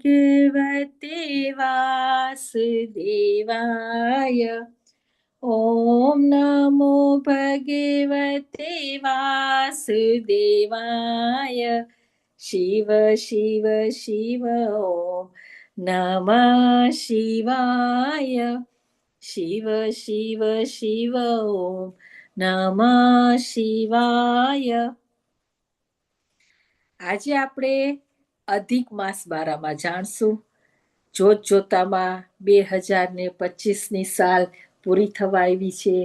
भगवते वासुदेवाय ॐ नमो भगवते वासुदेवाय शिव शिव शिव ॐ नमः शिवाय शिव शिव शिव ॐ નમઃ શિવાય આજે આપણે અધિક માસ બારામાં જાણશું. જોત જોતામાં બે હજાર ને પચીસની સાલ પૂરી થવા આવી છે.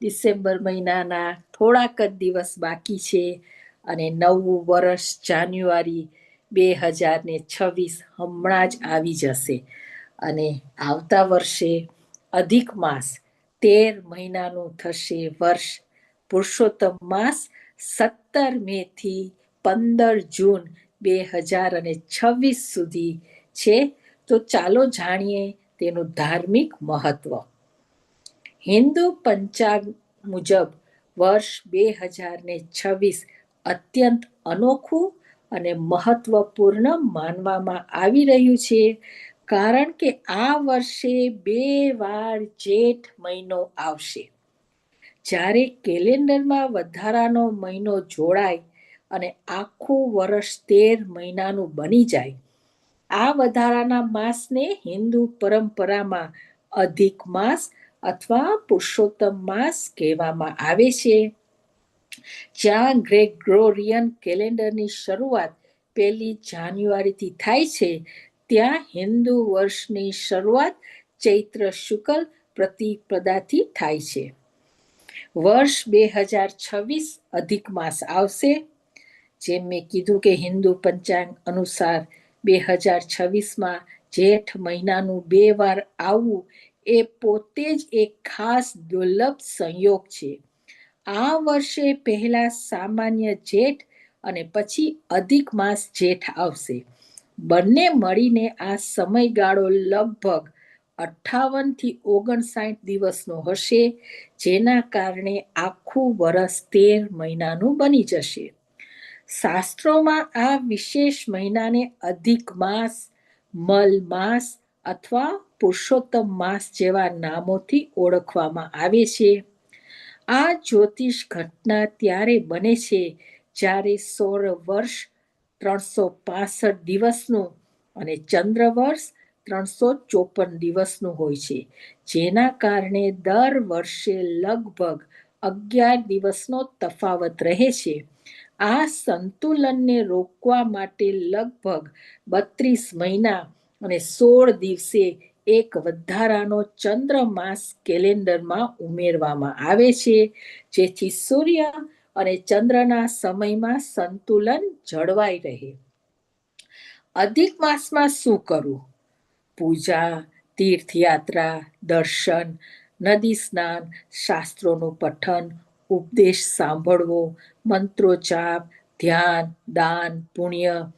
ડિસેમ્બર મહિનાના થોડાક જ દિવસ બાકી છે અને નવું વર્ષ જાન્યુઆરી બે હજાર ને છવ્વીસ હમણાં જ આવી જશે. અને આવતા વર્ષે અધિક માસ તેર મહિનાનું થશે વર્ષ. પુરુષોત્તમ માસ સત્તર મેથી પંદર જૂન બે હજાર અને છવ્વીસ સુધી છે, તો ચાલો જાણીએ તેનું ધાર્મિક મહત્વ. હિન્દુ પંચાગ મુજબ વર્ષ બે હજાર ને છવ્વીસ અત્યંત અનોખું અને મહત્વપૂર્ણ માનવામાં આવી રહ્યું છે, કારણ કે આ વર્ષે બે વાર જેઠ મહિનો આવશે. જ્યારે કેલેન્ડરમાં વધારાનો મહિનો જોડાય અને આખું વર્ષ તેર મહિનાનું બની જાય. આ વધારાના માસને હિન્દુ પરંપરામાં અધિક માસ અથવા પુરુષોત્તમ માસ કહેવામાં આવે છે. જ્યાં ગ્રેગોરિયન કેલેન્ડરની શરૂઆત પહેલી જાન્યુઆરીથી થાય છે, ત્યાં હિન્દુ વર્ષની શરૂઆત ચૈત્ર શુક્લ પ્રતિપદાથી થાય છે. વર્ષ બે હજાર છવ્વીસ અધિક માસ આવશે. જેમ મેં કીધું કે હિન્દુ પંચાંગ અનુસાર બે હજાર છવ્વીસમાં જેઠ મહિનાનું બે વાર આવવું એ પોતે જ એક ખાસ દુર્લભ સંયોગ છે. આ વર્ષે પહેલા સામાન્ય જેઠ અને પછી અધિક માસ જેઠ આવશે. બંને મળીને આ સમયગાળો લગભગ અઠ્ઠાવનથી ઓગણસાઠ દિવસનો હશે, જેના કારણે આખું વરસ તેર મહિનાનું બની જશે. શાસ્ત્રોમાં આ વિશેષ મહિનાને અધિક માસ, મલ માસ અથવા પુરુષોત્તમ માસ જેવા નામોથી ઓળખવામાં આવે છે. આ જ્યોતિષ ઘટના ત્યારે બને છે જ્યારે સૌર વર્ષ, ત્રણસો પાસઠ દિવસનું અને ચંદ્ર વર્ષ, ત્રણસો ચોપન દિવસનું હોય છે. જેના કારણે દર વર્ષે લગભગ અગિયાર દિવસનો તફાવત રહે છે. આ સંતુલનને રોકવા માટે લગભગ બત્રીસ મહિના અને સોળ દિવસે એક વધારાનો ચંદ્રમાસ કેલેન્ડરમાં ઉમેરવામાં આવે છે. જેથી સૂર્ય અને ચંદ્રના સમયમાં સંતુલન જળવાઈ રહે. અધિક માસમાં શું કરવું પૂજા, તીર્થયાત્રા, દર્શન, નદી સ્નાન, શાસ્ત્રોનું પઠન ઉપદેશ સાંભળવો મંત્રોચ્ચાપ ધ્યાન, દાન, પુણ્ય.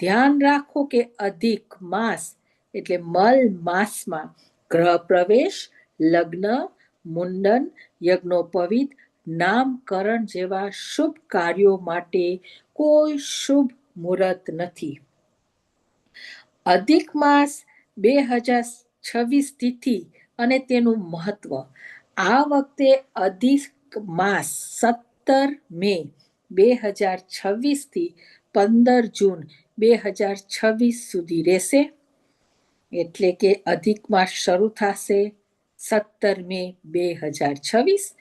ધ્યાન રાખો કે અધિક માસ, એટલે મલ માસમાં ગ્રહ પ્રવેશ, લગ્ન, મુંડન, યજ્ઞોપવિત, નામકરણ જેવા શુભ કાર્યો માટે કોઈ શુભ મુહૂર્ત નથી. અધિક માસ બે હજાર છવ્વીસ તિથિ અને તેનું મહત્વ. આ વખતે અધિક માસ સત્તર મે બે હજાર છવ્વીસથી પંદર જૂન બે હજાર છવ્વીસ સુધી રહેશે. એટલે કે અધિક માસ શરૂ થશે સત્તર મે બે હજાર છવ્વીસ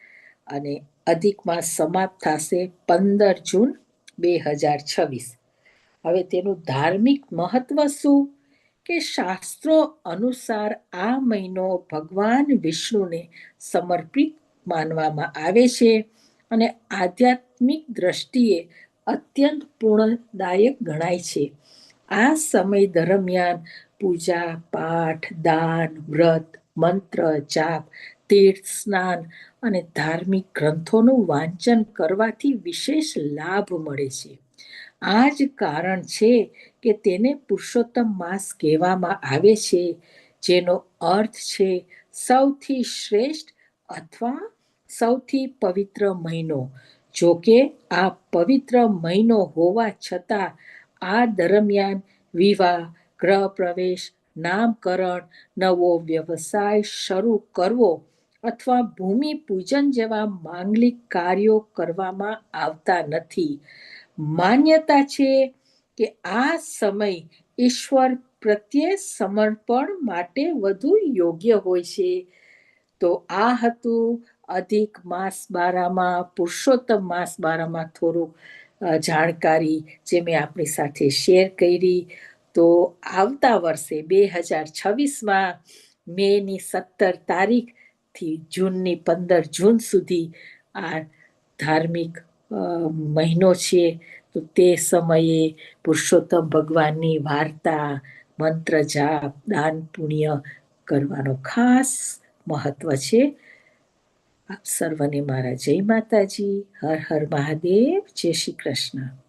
અને અધિક માસ સમાપ્ત થશે પંદર જૂન બે હજાર છવ્વીસ. હવે તેનું ધાર્મિક મહત્વ શું? કે શાસ્ત્રો અનુસાર આ મહિનો ભગવાન વિષ્ણુને સમર્પિત માનવામાં આવે છે અને આધ્યાત્મિક દ્રષ્ટિએ અત્યંત પૂર્ણદાયક ગણાય છે. આ સમય દરમિયાન પૂજા, પાઠ, દાન, વ્રત, મંત્ર, જાપ, તીર્થ, સ્નાન અને ધાર્મિક ગ્રંથોનું વાંચન કરવાથી વિશેષ લાભ મળે છે. આ જ કારણ છે કે તેને પુરુષોત્તમ માસ કહેવામાં આવે છે, જેનો અર્થ છે સૌથી શ્રેષ્ઠ અથવા સૌથી પવિત્ર મહિનો. જો કે આ પવિત્ર મહિનો હોવા છતાં, આ દરમિયાન વિવાહ ગ્રહ પ્રવેશ નામકરણ, નવો વ્યવસાય શરૂ કરવો અથવા ભૂમિ પૂજન જેવા માંગલિક કાર્યો કરવામાં આવતા નથી. માન્યતા છે કે આ સમય ઈશ્વર પ્રત્યે સમર્પણ માટે વધુ યોગ્ય હોય છે. તો આ હતું અધિક માસ બારામાં, પુરુષોત્તમ માસ બારામાં થોડુંક જાણકારી જે મેં આપણી સાથે શેર કરી. તો આવતા વર્ષે બે હજાર છવ્વીસમાં મેની સત્તર તારીખથી જૂનની પંદર જૂન સુધી આ ધાર્મિક મહિનો છે, તો તે સમયે પુરુષોત્તમ ભગવાનની વાર્તા, મંત્ર જાપ, દાન પુણ્ય કરવાનો ખાસ મહત્વ છે. આપ સર્વને મારા જય માતાજી. હર હર મહાદેવ. જય શ્રી કૃષ્ણ.